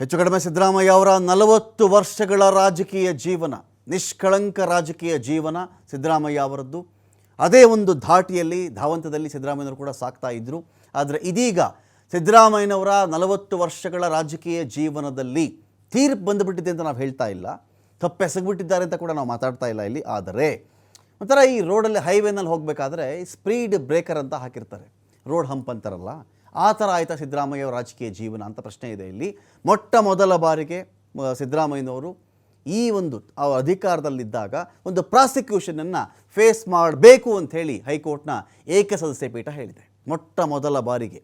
ಹೆಚ್ಚು ಕಡಿಮೆ ಸಿದ್ದರಾಮಯ್ಯ ಅವರ ನಲವತ್ತು ವರ್ಷಗಳ ರಾಜಕೀಯ ಜೀವನ, ನಿಷ್ಕಳಂಕ ರಾಜಕೀಯ ಜೀವನ ಸಿದ್ದರಾಮಯ್ಯ ಅವರದ್ದು. ಅದೇ ಒಂದು ಧಾಟಿಯಲ್ಲಿ, ಧಾವಂತದಲ್ಲಿ ಸಿದ್ದರಾಮಯ್ಯನವರು ಕೂಡ ಸಾಕ್ತಾ ಇದ್ದರು ಆದರೆ ಇದೀಗ ಸಿದ್ದರಾಮಯ್ಯನವರ ನಲವತ್ತು ವರ್ಷಗಳ ರಾಜಕೀಯ ಜೀವನದಲ್ಲಿ ತೀರ್ಪು ಬಂದುಬಿಟ್ಟಿದೆ ಅಂತ ನಾವು ಹೇಳ್ತಾ ಇಲ್ಲ. ತಪ್ಪೆಸಗ್ಬಿಟ್ಟಿದ್ದಾರೆ ಅಂತ ಕೂಡ ನಾವು ಮಾತಾಡ್ತಾ ಇಲ್ಲ ಇಲ್ಲಿ. ಆದರೆ ಒಂಥರ ಈ ರೋಡಲ್ಲಿ ಹೈವೇನಲ್ಲಿ ಹೋಗಬೇಕಾದ್ರೆ ಸ್ಪೀಡ್ ಬ್ರೇಕರ್ ಅಂತ ಹಾಕಿರ್ತಾರೆ. ರೋಡ್ ಹಂಪ್ ಅಂತಾರಲ್ಲ ಆ ಥರ ಆಯಿತಾ ಸಿದ್ದರಾಮಯ್ಯ ರಾಜಕೀಯ ಜೀವನ ಅಂತ ಪ್ರಶ್ನೆ ಇದೆ ಇಲ್ಲಿ. ಮೊಟ್ಟ ಮೊದಲ ಬಾರಿಗೆ ಸಿದ್ದರಾಮಯ್ಯನವರು ಈ ಒಂದು ಅವ್ರ ಅಧಿಕಾರದಲ್ಲಿದ್ದಾಗ ಒಂದು ಪ್ರಾಸಿಕ್ಯೂಷನನ್ನು ಫೇಸ್ ಮಾಡಬೇಕು ಅಂಥೇಳಿ ಹೈಕೋರ್ಟ್ನ ಏಕಸದಸ್ಯ ಪೀಠ ಹೇಳಿದೆ. ಮೊಟ್ಟ ಮೊದಲ ಬಾರಿಗೆ.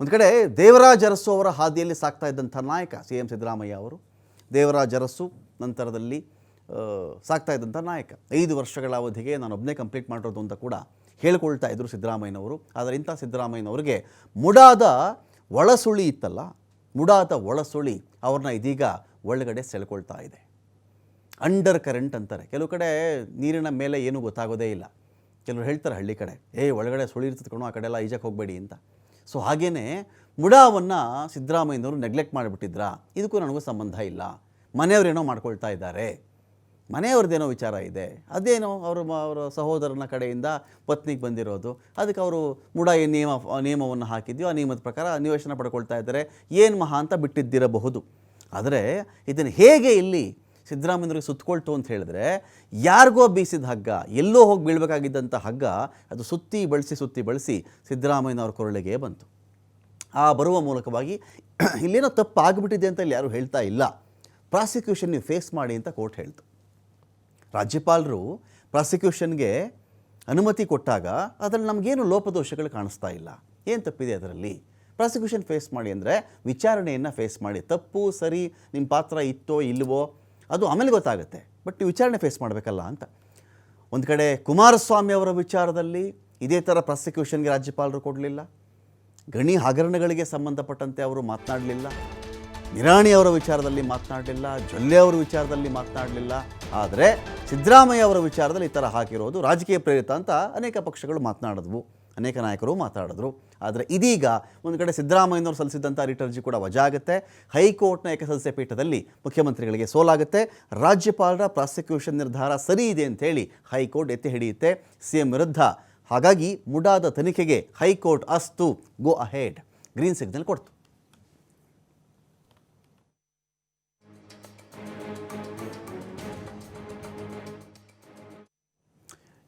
ಒಂದು ಕಡೆ ದೇವರಾಜ ಅರಸು ಅವರ ಹಾದಿಯಲ್ಲಿ ಸಾಕ್ತಾ ಇದ್ದಂಥ ನಾಯಕ ಸಿ ಎಂ ಸಿದ್ದರಾಮಯ್ಯ ಅವರು, ದೇವರಾಜ ಅರಸು ನಂತರದಲ್ಲಿ ಸಾಕ್ತಾ ಇದ್ದಂಥ ನಾಯಕ. ಐದು ವರ್ಷಗಳ ಅವಧಿಗೆ ನಾನು ಒಬ್ಬನೇ ಕಂಪ್ಲೀಟ್ ಮಾಡಿರೋದು ಅಂತ ಕೂಡ ಹೇಳ್ಕೊಳ್ತಾ ಇದ್ದರು ಸಿದ್ದರಾಮಯ್ಯನವರು. ಆದರೆ ಇಂಥ ಸಿದ್ದರಾಮಯ್ಯನವ್ರಿಗೆ ಮುಡಾದ ಒಳಸುಳಿ ಇತ್ತಲ್ಲ, ಮುಡಾದ ಒಳಸುಳಿ ಅವ್ರನ್ನ ಇದೀಗ ಒಳಗಡೆ ಸೆಳ್ಕೊಳ್ತಾ ಇದೆ. ಅಂಡರ್ ಕರೆಂಟ್ ಅಂತಾರೆ. ಕೆಲವು ಕಡೆ ನೀರಿನ ಮೇಲೆ ಏನೂ ಗೊತ್ತಾಗೋದೇ ಇಲ್ಲ. ಕೆಲವರು ಹೇಳ್ತಾರೆ ಹಳ್ಳಿ ಕಡೆ, ಏ, ಒಳಗಡೆ ಸುಳಿ ಇರ್ತದೆ ಕಣೋ, ಆ ಕಡೆ ಎಲ್ಲ ಈಜಕ್ಕೆ ಹೋಗಬೇಡಿ ಅಂತ. ಸೊ ಹಾಗೆಯೇ ಮುಡಾವನ್ನು ಸಿದ್ದರಾಮಯ್ಯನವರು ನೆಗ್ಲೆಕ್ಟ್ ಮಾಡಿಬಿಟ್ಟಿದ್ರಾ? ಇದಕ್ಕೂ ನನಗೂ ಸಂಬಂಧ ಇಲ್ಲ. ಮನೆಯವರೇನೋ ಮಾಡ್ಕೊಳ್ತಾ ಇದ್ದಾರೆ. ಮನೆಯವ್ರದ್ದೇನೋ ವಿಚಾರ ಇದೆ. ಅದೇನೋ ಅವರು ಅವರ ಸಹೋದರನ ಕಡೆಯಿಂದ ಪತ್ನಿಗೆ ಬಂದಿರೋದು. ಅದಕ್ಕೆ ಅವರು ಮುಡ ನಿಯಮ, ನಿಯಮವನ್ನು ಹಾಕಿದ್ಯೋ, ಆ ನಿಯಮದ ಪ್ರಕಾರ ನಿವೇಶನ ಪಡ್ಕೊಳ್ತಾ ಇದ್ದಾರೆ. ಏನು ಮಹಾ ಅಂತ ಬಿಟ್ಟಿದ್ದಿರಬಹುದು. ಆದರೆ ಇದನ್ನು ಹೇಗೆ ಇಲ್ಲಿ ಸಿದ್ದರಾಮಯ್ಯವ್ರಿಗೆ ಸುತ್ತಕೊಳ್ತು ಅಂತ ಹೇಳಿದ್ರೆ, ಯಾರಿಗೋ ಬೀಸಿದ ಹಗ್ಗ, ಎಲ್ಲೋ ಹೋಗಿ ಬೀಳಬೇಕಾಗಿದ್ದಂಥ ಹಗ್ಗ, ಅದು ಸುತ್ತಿ ಬಳಸಿ ಸುತ್ತಿ ಬಳಸಿ ಸಿದ್ದರಾಮಯ್ಯನವ್ರ ಕೊರಳಿಗೆ ಬಂತು. ಆ ಬರುವ ಮೂಲಕವಾಗಿ ಇಲ್ಲೇನೋ ತಪ್ಪು ಆಗಿಬಿಟ್ಟಿದೆ ಅಂತ ಇಲ್ಲಿ ಯಾರೂ ಹೇಳ್ತಾ ಇಲ್ಲ. ಪ್ರಾಸಿಕ್ಯೂಷನ್ ನೀವು ಫೇಸ್ ಮಾಡಿ ಅಂತ ಕೋರ್ಟ್ ಹೇಳ್ತು. ರಾಜ್ಯಪಾಲರು ಪ್ರಾಸಿಕ್ಯೂಷನ್ಗೆ ಅನುಮತಿ ಕೊಟ್ಟಾಗ ಅದರಲ್ಲಿ ನಮಗೇನು ಲೋಪದೋಷಗಳು ಕಾಣಿಸ್ತಾ ಇಲ್ಲ. ಏನು ತಪ್ಪಿದೆ ಅದರಲ್ಲಿ? ಪ್ರಾಸಿಕ್ಯೂಷನ್ ಫೇಸ್ ಮಾಡಿ ಅಂದರೆ ವಿಚಾರಣೆಯನ್ನು ಫೇಸ್ ಮಾಡಿ, ತಪ್ಪು, ಸರಿ ನಿಮ್ಮ ಪಾತ್ರ ಇತ್ತೋ ಇಲ್ಲವೋ ಅದು ಆಮೇಲೆ ಗೊತ್ತಾಗುತ್ತೆ. ಬಟ್ ನೀವು ವಿಚಾರಣೆ ಫೇಸ್ ಮಾಡಬೇಕಲ್ಲ ಅಂತ. ಒಂದು ಕಡೆ ಕುಮಾರಸ್ವಾಮಿ ಅವರ ವಿಚಾರದಲ್ಲಿ ಇದೇ ಥರ ಪ್ರಾಸಿಕ್ಯೂಷನ್ಗೆ ರಾಜ್ಯಪಾಲರು ಕೊಡಲಿಲ್ಲ. ಗಣಿ ಹಗರಣಗಳಿಗೆ ಸಂಬಂಧಪಟ್ಟಂತೆ ಅವರು ಮಾತನಾಡಲಿಲ್ಲ. ನಿರಾಣಿ ಅವರ ವಿಚಾರದಲ್ಲಿ ಮಾತನಾಡಲಿಲ್ಲ, ಜೊಲ್ಲೆ ಅವರ ವಿಚಾರದಲ್ಲಿ ಮಾತನಾಡಲಿಲ್ಲ. ಆದರೆ ಸಿದ್ದರಾಮಯ್ಯ ಅವರ ವಿಚಾರದಲ್ಲಿ ಈ ಥರ ಹಾಕಿರೋದು ರಾಜಕೀಯ ಪ್ರೇರಿತ ಅಂತ ಅನೇಕ ಪಕ್ಷಗಳು ಮಾತನಾಡಿದ್ವು, ಅನೇಕ ನಾಯಕರು ಮಾತಾಡಿದ್ರು ಆದರೆ ಇದೀಗ ಒಂದು ಕಡೆ ಸಿದ್ದರಾಮಯ್ಯನವರು ಸಲ್ಲಿಸಿದ್ದಂಥ ರಿಟರ್ಜಿ ಕೂಡ ವಜಾ ಆಗುತ್ತೆ ಹೈಕೋರ್ಟ್ನ ಏಕಸದಸ್ಯ ಪೀಠದಲ್ಲಿ ಮುಖ್ಯಮಂತ್ರಿಗಳಿಗೆ ಸೋಲಾಗುತ್ತೆ. ರಾಜ್ಯಪಾಲರ ಪ್ರಾಸಿಕ್ಯೂಷನ್ ನಿರ್ಧಾರ ಸರಿ ಇದೆ ಅಂತೇಳಿ ಹೈಕೋರ್ಟ್ ಎತ್ತಿ ಹಿಡಿಯುತ್ತೆ. ಸಿ ಎಂ ವಿರುದ್ಧ. ಹಾಗಾಗಿ ಮುಡಾದ ತನಿಖೆಗೆ ಹೈಕೋರ್ಟ್ ಅಸ್ತು. ಗೋ ಅಹೆಡ್ ಗ್ರೀನ್ ಸಿಗ್ನಲ್ ಕೊಡ್ತು.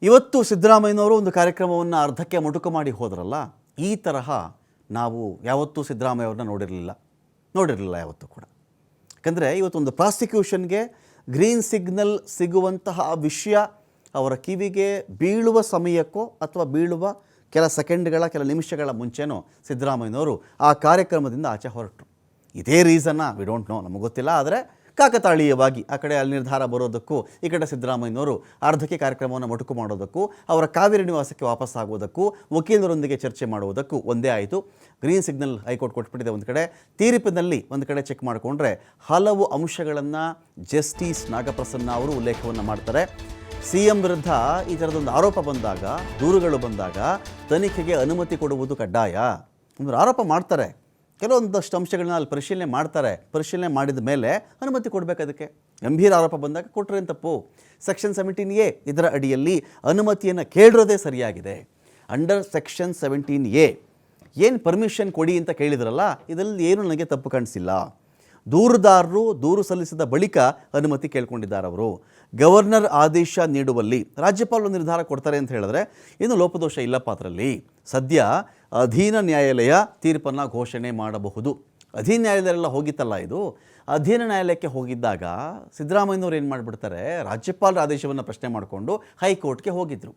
ಇವತ್ತು ಸಿದ್ದರಾಮಯ್ಯನವರು ಒಂದು ಕಾರ್ಯಕ್ರಮವನ್ನು ಅರ್ಧಕ್ಕೆ ಮುಟುಕು ಮಾಡಿ ಹೋದ್ರಲ್ಲ, ಈ ತರಹ ನಾವು ಯಾವತ್ತೂ ಸಿದ್ದರಾಮಯ್ಯವ್ರನ್ನ ನೋಡಿರಲಿಲ್ಲ. ನೋಡಿರಲಿಲ್ಲ ಯಾವತ್ತೂ ಕೂಡ. ಯಾಕಂದರೆ ಇವತ್ತೊಂದು ಪ್ರಾಸಿಕ್ಯೂಷನ್ಗೆ ಗ್ರೀನ್ ಸಿಗ್ನಲ್ ಸಿಗುವಂತಹ ವಿಷಯ ಅವರ ಕಿವಿಗೆ ಬೀಳುವ ಸಮಯಕ್ಕೋ ಅಥವಾ ಬೀಳುವ ಕೆಲ ಸೆಕೆಂಡ್ಗಳ, ಕೆಲ ನಿಮಿಷಗಳ ಮುಂಚೆನೋ ಸಿದ್ದರಾಮಯ್ಯನವರು ಆ ಕಾರ್ಯಕ್ರಮದಿಂದ ಆಚೆ ಹೊರಟರು. ಇದೇ ರೀಸನ್ನ ವಿ ಡೋಂಟ್ ನೋ ನಮಗೆ ಗೊತ್ತಿಲ್ಲ. ಆದರೆ ಕಾಕತಾಳೀಯವಾಗಿ ಆ ಕಡೆ ಅಲ್ಲಿ ನಿರ್ಧಾರ ಬರೋದಕ್ಕೂ, ಈ ಕಡೆ ಸಿದ್ದರಾಮಯ್ಯನವರು ಅರ್ಧಕ್ಕೆ ಕಾರ್ಯಕ್ರಮವನ್ನು ಮೊಟಕು ಮಾಡೋದಕ್ಕೂ, ಅವರ ಕಾವೇರಿ ನಿವಾಸಕ್ಕೆ ವಾಪಸ್ ಆಗೋದಕ್ಕೂ ವಕೀಲರೊಂದಿಗೆ ಚರ್ಚೆ ಮಾಡುವುದಕ್ಕೂ ಒಂದೇ ಆಯಿತು. ಗ್ರೀನ್ ಸಿಗ್ನಲ್ ಹೈಕೋರ್ಟ್ ಕೊಟ್ಬಿಟ್ಟಿದೆ ಒಂದು ಕಡೆ. ತೀರ್ಪಿನಲ್ಲಿ ಒಂದು ಕಡೆ ಚೆಕ್ ಮಾಡಿಕೊಂಡ್ರೆ ಹಲವು ಅಂಶಗಳನ್ನು ಜಸ್ಟಿಸ್ ನಾಗಪ್ರಸನ್ನ ಅವರು ಉಲ್ಲೇಖವನ್ನು ಮಾಡ್ತಾರೆ. ಸಿ ಎಂ ವಿರುದ್ಧ ಈ ಥರದೊಂದು ಆರೋಪ ಬಂದಾಗ, ದೂರುಗಳು ಬಂದಾಗ ತನಿಖೆಗೆ ಅನುಮತಿ ಕೊಡುವುದು ಕಡ್ಡಾಯ? ಒಂದು ಆರೋಪ ಮಾಡ್ತಾರೆ. ಕೆಲವೊಂದಷ್ಟು ಅಂಶಗಳನ್ನ ಅಲ್ಲಿ ಪರಿಶೀಲನೆ ಮಾಡ್ತಾರೆ. ಪರಿಶೀಲನೆ ಮಾಡಿದ ಮೇಲೆ ಅನುಮತಿ ಕೊಡಬೇಕು ಅದಕ್ಕೆ. ಗಂಭೀರ ಆರೋಪ ಬಂದಾಗ ಕೊಟ್ಟರೆ ತಪ್ಪು. ಸೆಕ್ಷನ್ ಸೆವೆಂಟೀನ್ ಎ ಇದರ ಅಡಿಯಲ್ಲಿ ಅನುಮತಿಯನ್ನು ಕೇಳಿರೋದೇ ಸರಿಯಾಗಿದೆ. ಅಂಡರ್ ಸೆಕ್ಷನ್ ಸೆವೆಂಟೀನ್ ಎ, ಏನು ಪರ್ಮಿಷನ್ ಕೊಡಿ ಅಂತ ಕೇಳಿದ್ರಲ್ಲ, ಇದರಲ್ಲಿ ಏನು ನನಗೆ ತಪ್ಪು ಕಾಣಿಸಿಲ್ಲ. ದೂರುದಾರರು ದೂರು ಸಲ್ಲಿಸಿದ ಬಳಿಕ ಅನುಮತಿ ಕೇಳ್ಕೊಂಡಿದ್ದಾರೆ ಅವರು ಗವರ್ನರ್ ಆದೇಶ ನೀಡುವಲ್ಲಿ ರಾಜ್ಯಪಾಲರು ನಿರ್ಧಾರ ಕೊಡ್ತಾರೆ ಅಂತ ಹೇಳಿದ್ರೆ, ಇನ್ನು ಲೋಪದೋಷ ಇಲ್ಲಪ್ಪ ಅದರಲ್ಲಿ. ಸದ್ಯ ಅಧೀನ ನ್ಯಾಯಾಲಯ ತೀರ್ಪನ್ನು ಘೋಷಣೆ ಮಾಡಬಹುದು. ಅಧೀನ ನ್ಯಾಯಾಲಯದಲ್ಲೆಲ್ಲ ಹೋಗಿತ್ತಲ್ಲ ಇದು? ಅಧೀನ ನ್ಯಾಯಾಲಯಕ್ಕೆ ಹೋಗಿದ್ದಾಗ ಸಿದ್ದರಾಮಯ್ಯನವ್ರು ಏನು ಮಾಡಿಬಿಡ್ತಾರೆ? ರಾಜ್ಯಪಾಲರ ಆದೇಶವನ್ನು ಪ್ರಶ್ನೆ ಮಾಡಿಕೊಂಡು ಹೈಕೋರ್ಟ್ಗೆ ಹೋಗಿದ್ದರು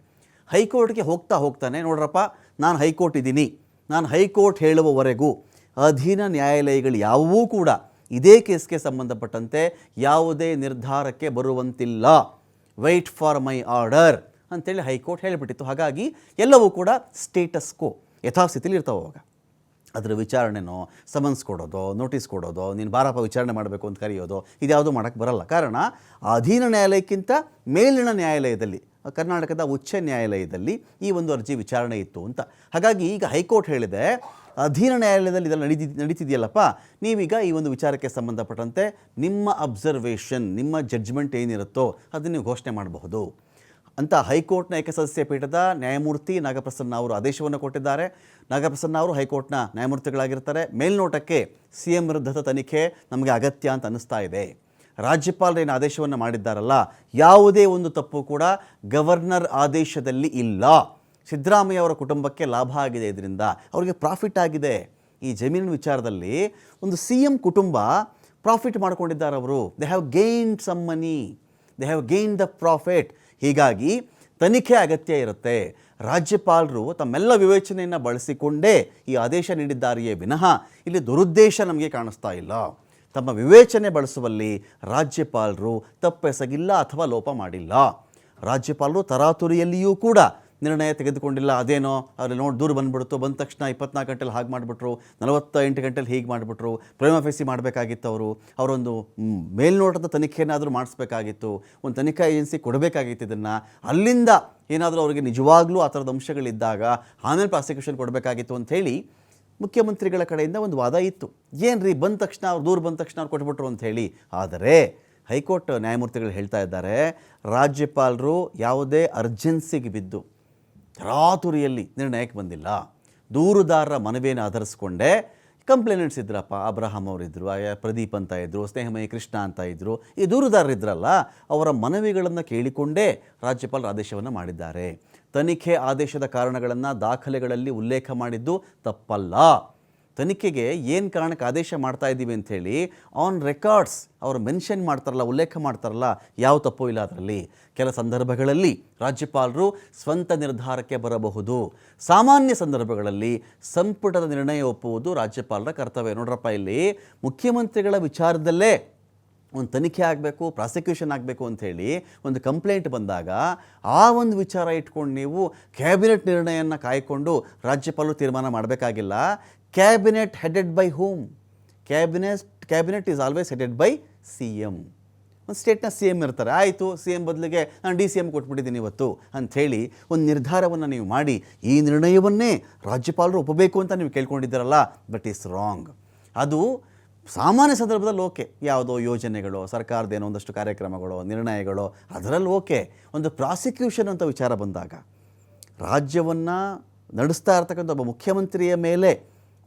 ಹೈಕೋರ್ಟ್ಗೆ ಹೋಗ್ತಾ ಹೋಗ್ತಾನೆ, ನೋಡ್ರಪ್ಪ, ನಾನು ಹೈಕೋರ್ಟ್ ಇದ್ದೀನಿ ನಾನು ಹೈಕೋರ್ಟ್ ಹೇಳುವವರೆಗೂ ಅಧೀನ ನ್ಯಾಯಾಲಯಗಳು ಯಾವುವೂ ಕೂಡ ಇದೇ ಕೇಸ್ಗೆ ಸಂಬಂಧಪಟ್ಟಂತೆ ಯಾವುದೇ ನಿರ್ಧಾರಕ್ಕೆ ಬರುವಂತಿಲ್ಲ. ವೆಯ್ಟ್ ಫಾರ್ ಮೈ ಆರ್ಡರ್ ಅಂತೇಳಿ ಹೈಕೋರ್ಟ್ ಹೇಳಿಬಿಟ್ಟಿತ್ತು. ಹಾಗಾಗಿ ಎಲ್ಲವೂ ಕೂಡ ಸ್ಟೇಟಸ್ ಕೋ ಯಥಾಸ್ಥಿತಿಲಿ ಇರ್ತಾವೆ ಅವಾಗ. ಅದರ ವಿಚಾರಣೆನೋ ಸಮನ್ಸ್ ಕೊಡೋದು ನೋಟಿಸ್ ಕೊಡೋದು, ನೀನು ಬಾರಪ್ಪ ವಿಚಾರಣೆ ಮಾಡಬೇಕು ಅಂತ ಕರೆಯೋದು, ಇದ್ಯಾವುದೂ ಮಾಡೋಕ್ಕೆ ಬರಲ್ಲ. ಕಾರಣ, ಅಧೀನ ನ್ಯಾಯಾಲಯಕ್ಕಿಂತ ಮೇಲಿನ ನ್ಯಾಯಾಲಯದಲ್ಲಿ, ಕರ್ನಾಟಕದ ಉಚ್ಚ ನ್ಯಾಯಾಲಯದಲ್ಲಿ ಈ ಒಂದು ಅರ್ಜಿ ವಿಚಾರಣೆ ಇತ್ತು ಅಂತ. ಹಾಗಾಗಿ ಈಗ ಹೈಕೋರ್ಟ್ ಹೇಳಿದೆ, ಅಧೀನ ನ್ಯಾಯಾಲಯದಲ್ಲಿ ಇದೆಲ್ಲ ನಡೀತಿ, ನಡೀತಿದೆಯಲ್ಲಪ್ಪ, ನೀವೀಗ ಈ ಒಂದು ವಿಚಾರಕ್ಕೆ ಸಂಬಂಧಪಟ್ಟಂತೆ ನಿಮ್ಮ ಅಬ್ಸರ್ವೇಷನ್ ನಿಮ್ಮ ಜಡ್ಜ್ಮೆಂಟ್ ಏನಿರುತ್ತೋ, ಅದನ್ನು ನೀವು ಘೋಷಣೆ ಮಾಡಬಹುದು. ಅಂತ ಹೈಕೋರ್ಟ್ನ ಏಕಸದಸ್ಯ ಪೀಠದ ನ್ಯಾಯಮೂರ್ತಿ ನಾಗಪ್ರಸನ್ನ ಅವರು ಆದೇಶವನ್ನು ಕೊಟ್ಟಿದ್ದಾರೆ. ನಾಗಪ್ರಸನ್ನ ಅವರು ಹೈಕೋರ್ಟ್ನ ನ್ಯಾಯಮೂರ್ತಿಗಳಾಗಿರ್ತಾರೆ. ಮೇಲ್ನೋಟಕ್ಕೆ ಸಿ ಎಂ ವಿರುದ್ಧದ ತನಿಖೆ ನಮಗೆ ಅಗತ್ಯ ಅಂತ ಅನ್ನಿಸ್ತಾ ಇದೆ. ರಾಜ್ಯಪಾಲರು ಏನು ಆದೇಶವನ್ನು ಮಾಡಿದ್ದಾರಲ್ಲ, ಯಾವುದೇ ಒಂದು ತಪ್ಪು ಕೂಡ ಗವರ್ನರ್ ಆದೇಶದಲ್ಲಿ ಇಲ್ಲ. ಸಿದ್ದರಾಮಯ್ಯ ಅವರ ಕುಟುಂಬಕ್ಕೆ ಲಾಭ ಆಗಿದೆ ಇದರಿಂದ. ಅವರಿಗೆ ಪ್ರಾಫಿಟ್ ಆಗಿದೆ. ಈ ಜಮೀನಿನ ವಿಚಾರದಲ್ಲಿ ಒಂದು ಸಿ ಎಂ ಕುಟುಂಬ ಪ್ರಾಫಿಟ್ ಮಾಡ್ಕೊಂಡಿದ್ದಾರೆ ಅವರು. They have gained some money they have gain the profit ಹೀಗಾಗಿ ತನಿಖೆ ಅಗತ್ಯ ಇರುತ್ತೆ. ರಾಜ್ಯಪಾಲರು ತಮ್ಮೆಲ್ಲ ವಿವೇಚನೆಯನ್ನು ಬಳಸಿಕೊಂಡೇ ಈ ಆದೇಶ ನೀಡಿದ್ದಾರೆಯೇ ವಿನಃ ಇಲ್ಲಿ ದುರುದ್ದೇಶ ನಮಗೆ ಕಾಣಿಸ್ತಾ ಇಲ್ಲ. ತಮ್ಮ ವಿವೇಚನೆ ಬಳಸುವಲ್ಲಿ ರಾಜ್ಯಪಾಲರು ತಪ್ಪೆಸಗಿಲ್ಲ ಅಥವಾ ಲೋಪ ಮಾಡಿಲ್ಲ. ರಾಜ್ಯಪಾಲರು ತರಾತುರಿಯಲ್ಲಿಯೂ ಕೂಡ ನಿರ್ಣಯ ತೆಗೆದುಕೊಂಡಿಲ್ಲ. ಅದೇನೋ ಅವ್ರಲ್ಲಿ ನೋಡಿ ದೂರ ಬಂದ್ಬಿಡ್ತು. ಬಂದ ತಕ್ಷಣ ಇಪ್ಪತ್ನಾಲ್ಕು ಗಂಟೆಲಿ ಹಾಗೆ ಮಾಡಿಬಿಟ್ರು. ನಲವತ್ತ ಎಂಟು ಗಂಟೆಲಿ ಹೀಗೆ ಮಾಡಿಬಿಟ್ರು. ಪ್ರೇಮ ಫೇಸಿ ಮಾಡಬೇಕಾಗಿತ್ತು ಅವರು. ಅವರೊಂದು ಮೇಲ್ನೋಟದ ತನಿಖೆನಾದರೂ ಮಾಡಿಸ್ಬೇಕಾಗಿತ್ತು. ಒಂದು ತನಿಖಾ ಏಜೆನ್ಸಿ ಕೊಡಬೇಕಾಗಿತ್ತು ಇದನ್ನು. ಅಲ್ಲಿಂದ ಏನಾದರೂ ಅವರಿಗೆ ನಿಜವಾಗ್ಲೂ ಆ ಥರದ ಅಂಶಗಳಿದ್ದಾಗ ಆಮೇಲೆ ಪ್ರಾಸಿಕ್ಯೂಷನ್ ಕೊಡಬೇಕಾಗಿತ್ತು ಅಂಥೇಳಿ ಮುಖ್ಯಮಂತ್ರಿಗಳ ಕಡೆಯಿಂದ ಒಂದು ವಾದ ಇತ್ತು. ಏನು ರೀ ಬಂದ ತಕ್ಷಣ ಅವ್ರು ದೂರ ಬಂದ ತಕ್ಷಣ ಅವ್ರು ಕೊಟ್ಬಿಟ್ರು ಅಂತ ಹೇಳಿ ಆದರೆ ಹೈಕೋರ್ಟ್ ನ್ಯಾಯಮೂರ್ತಿಗಳು ಹೇಳ್ತಾ ಇದ್ದಾರೆ, ರಾಜ್ಯಪಾಲರು ಯಾವುದೇ ಅರ್ಜೆನ್ಸಿಗೆ ಬಿದ್ದು ತರಾತುರಿಯಲ್ಲಿ ನಿರ್ಣಯಕ್ಕೆ ಬಂದಿಲ್ಲ. ದೂರುದಾರರ ಮನವಿಯನ್ನು ಆಧರಿಸ್ಕೊಂಡೇ ಕಂಪ್ಲೇನೆಂಟ್ಸ್ ಇದ್ರಪ್ಪ. ಅಬ್ರಹಾಂ ಅವರಿದ್ದರು ಪ್ರದೀಪ್ ಅಂತ ಇದ್ದರು ಸ್ನೇಹಮಯಿ ಕೃಷ್ಣ ಅಂತ ಇದ್ದರು ಈ ದೂರುದಾರರು ಇದ್ರಲ್ಲ, ಅವರ ಮನವಿಗಳನ್ನು ಕೇಳಿಕೊಂಡೇ ರಾಜ್ಯಪಾಲರ ಆದೇಶವನ್ನು ಮಾಡಿದ್ದಾರೆ. ತನಿಖೆ ಆದೇಶದ ಕಾರಣಗಳನ್ನು ದಾಖಲೆಗಳಲ್ಲಿ ಉಲ್ಲೇಖ ಮಾಡಿದ್ದು ತಪ್ಪಲ್ಲ. ತನಿಖೆಗೆ ಏನು ಕಾರಣಕ್ಕೆ ಆದೇಶ ಮಾಡ್ತಾ ಇದ್ದೀವಿ ಅಂಥೇಳಿ ಆನ್ ರೆಕಾರ್ಡ್ಸ್ ಅವರು ಮೆನ್ಷನ್ ಮಾಡ್ತಾರಲ್ಲ, ಉಲ್ಲೇಖ ಮಾಡ್ತಾರಲ್ಲ, ಯಾವ ತಪ್ಪು ಇಲ್ಲ ಅದರಲ್ಲಿ. ಕೆಲ ಸಂದರ್ಭಗಳಲ್ಲಿ ರಾಜ್ಯಪಾಲರು ಸ್ವಂತ ನಿರ್ಧಾರಕ್ಕೆ ಬರಬಹುದು. ಸಾಮಾನ್ಯ ಸಂದರ್ಭಗಳಲ್ಲಿ ಸಂಪುಟದ ನಿರ್ಣಯ ಒಪ್ಪುವುದು ರಾಜ್ಯಪಾಲರ ಕರ್ತವ್ಯ. ನೋಡ್ರಪ್ಪ, ಇಲ್ಲಿ ಮುಖ್ಯಮಂತ್ರಿಗಳ ವಿಚಾರದಲ್ಲೇ ಒಂದು ತನಿಖೆ ಆಗಬೇಕು ಪ್ರಾಸಿಕ್ಯೂಷನ್ ಆಗಬೇಕು ಅಂಥೇಳಿ ಒಂದು ಕಂಪ್ಲೇಂಟ್ ಬಂದಾಗ ಆ ಒಂದು ವಿಚಾರ ಇಟ್ಕೊಂಡು ನೀವು ಕ್ಯಾಬಿನೆಟ್ ನಿರ್ಣಯನ ಕಾಯ್ಕೊಂಡು ರಾಜ್ಯಪಾಲರು ತೀರ್ಮಾನ ಮಾಡಬೇಕಾಗಿಲ್ಲ. Cabinet headed by whom cabinet cabinet is always headed by M ಒಂದು ಸ್ಟೇಟ್ನ ಸಿ ಎಂ ಇರ್ತಾರೆ. ಆಯಿತು ಸಿ ಎಂ ಬದಲಿಗೆ ನಾನು ಡಿ ಸಿ ಎಂ ಕೊಟ್ಬಿಟ್ಟಿದ್ದೀನಿ ಇವತ್ತು ಅಂಥೇಳಿ ಒಂದು ನಿರ್ಧಾರವನ್ನು ನೀವು ಮಾಡಿ. ಈ ನಿರ್ಣಯವನ್ನೇ ರಾಜ್ಯಪಾಲರು ಒಪ್ಪಬೇಕು ಅಂತ ನೀವು ಕೇಳ್ಕೊಂಡಿದ್ದೀರಲ್ಲ ಬಟ್ ಈಸ್ ರಾಂಗ್ ಅದು ಸಾಮಾನ್ಯ ಸಂದರ್ಭದಲ್ಲಿ ಓಕೆ ಯಾವುದೋ ಯೋಜನೆಗಳು ಸರ್ಕಾರದೇನೋ ಒಂದಷ್ಟು ಕಾರ್ಯಕ್ರಮಗಳು, ನಿರ್ಣಯಗಳು, ಅದರಲ್ಲಿ ಓಕೆ ಒಂದು ಪ್ರಾಸಿಕ್ಯೂಷನ್ ಅಂತ ವಿಚಾರ ಬಂದಾಗ, ರಾಜ್ಯವನ್ನು ನಡೆಸ್ತಾ ಇರ್ತಕ್ಕಂಥ ಒಬ್ಬ ಮುಖ್ಯಮಂತ್ರಿಯ ಮೇಲೆ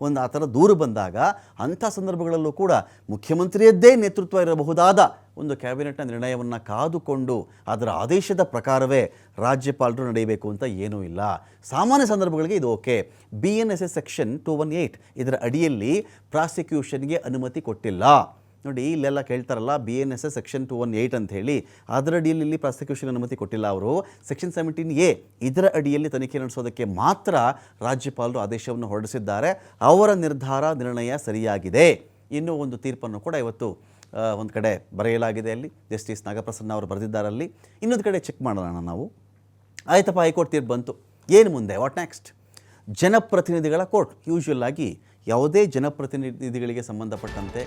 ಒಂದು ಆ ಥರ ದೂರು ಬಂದಾಗ ಅಂಥ ಸಂದರ್ಭಗಳಲ್ಲೂ ಕೂಡ ಮುಖ್ಯಮಂತ್ರಿಯದ್ದೇ ನೇತೃತ್ವ ಇರಬಹುದಾದ ಒಂದು ಕ್ಯಾಬಿನೆಟ್ನ ನಿರ್ಣಯವನ್ನು ಕಾದುಕೊಂಡು ಅದರ ಆದೇಶದ ಪ್ರಕಾರವೇ ರಾಜ್ಯಪಾಲರು ನಡೆಯಬೇಕು ಅಂತ ಏನೂ ಇಲ್ಲ. ಸಾಮಾನ್ಯ ಸಂದರ್ಭಗಳಿಗೆ ಇದು okay. B N S S section two one eight ಇದರ ಅಡಿಯಲ್ಲಿ ಪ್ರಾಸಿಕ್ಯೂಷನ್ಗೆ ಅನುಮತಿ ಕೊಟ್ಟಿಲ್ಲ. ನೋಡಿ, ಇಲ್ಲೆಲ್ಲ ಕೇಳ್ತಾರಲ್ಲ B N S S section two one eight ಅಂತ ಹೇಳಿ. ಅದರ ಅಡಿಯಲ್ಲಿ ಇಲ್ಲಿ ಪ್ರಾಸಿಕ್ಯೂಷನ್ ಅನುಮತಿ ಕೊಟ್ಟಿಲ್ಲ ಅವರು. ಸೆಕ್ಷನ್ ಸೆವೆಂಟೀನ್ ಎ ಇದರ ಅಡಿಯಲ್ಲಿ ತನಿಖೆ ನಡೆಸೋದಕ್ಕೆ ಮಾತ್ರ ರಾಜ್ಯಪಾಲರು ಆದೇಶವನ್ನು ಹೊರಡಿಸಿದ್ದಾರೆ. ಅವರ ನಿರ್ಧಾರ, ನಿರ್ಣಯ ಸರಿಯಾಗಿದೆ. ಇನ್ನೂ ಒಂದು ತೀರ್ಪನ್ನು ಕೂಡ ಇವತ್ತು ಒಂದು ಕಡೆ ಬರೆಯಲಾಗಿದೆ ಅಲ್ಲಿ. ಜಸ್ಟಿಸ್ ನಾಗಪ್ರಸನ್ನ ಅವರು ಬರೆದಿದ್ದಾರಲ್ಲಿ ಇನ್ನೊಂದು ಕಡೆ ಚೆಕ್ ಮಾಡೋಣ ನಾವು. ಆಯ್ತಪ್ಪ, ಹೈಕೋರ್ಟ್ ತೀರ್ಪು ಬಂತು. ಏನು ಮುಂದೆ? ವಾಟ್ ನೆಕ್ಸ್ಟ್ ಜನಪ್ರತಿನಿಧಿಗಳ ಕೋರ್ಟ್. ಯೂಶ್ವಲ್ ಆಗಿ ಯಾವುದೇ ಜನಪ್ರತಿನಿಧಿಗಳಿಗೆ ಸಂಬಂಧಪಟ್ಟಂತೆ